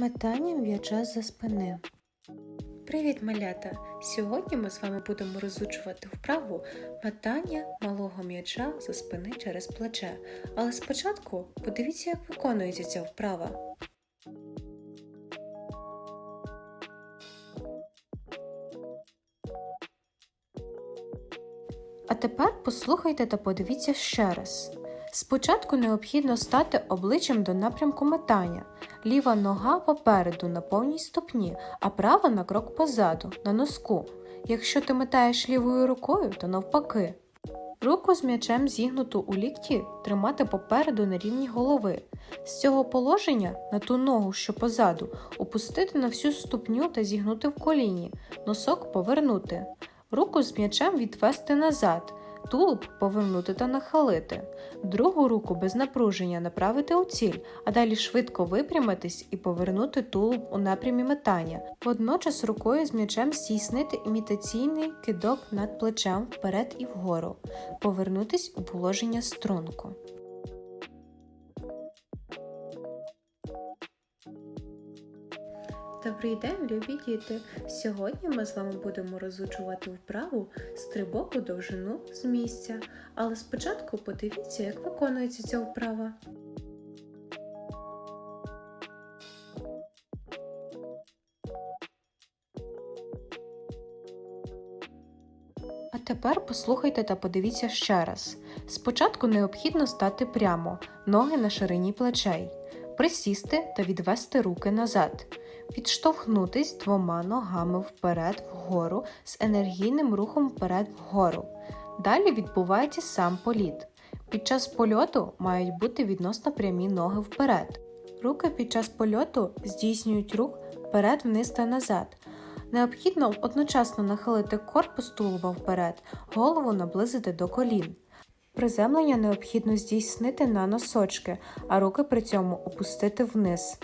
Метання м'яча за спини. Привіт, малята! Сьогодні ми з вами будемо розучувати вправу метання малого м'яча за спини через плече. Але спочатку подивіться, як виконується ця вправа. А тепер послухайте та подивіться ще раз. Спочатку необхідно стати обличчям до напрямку метання. Ліва нога попереду на повній ступні, а права на крок позаду, на носку. Якщо ти метаєш лівою рукою, то навпаки. Руку з м'ячем зігнуту у лікті тримати попереду на рівні голови. З цього положення на ту ногу, що позаду, опустити на всю ступню та зігнути в коліні, носок повернути. Руку з м'ячем відвести назад, тулуб повернути та нахилити. Другу руку без напруження направити у ціль, а далі швидко випрямитись і повернути тулуб у напрямі метання. Водночас рукою з м'ячем здійснити імітаційний кидок над плечем вперед і вгору, повернутись у положення струнку. Добрий день, любі діти! Сьогодні ми з вами будемо розучувати вправу стрибок у довжину з місця. Але спочатку подивіться, як виконується ця вправа. А тепер послухайте та подивіться ще раз. Спочатку необхідно стати прямо, ноги на ширині плечей, присісти та відвести руки назад, підштовхнутись двома ногами вперед вгору з енергійним рухом вперед вгору. Далі відбувається сам політ. Під час польоту мають бути відносно прямі ноги вперед. Руки під час польоту здійснюють рух вперед, вниз та назад. Необхідно одночасно нахилити корпус тулуба вперед, голову наблизити до колін. Приземлення необхідно здійснити на носочки, а руки при цьому опустити вниз.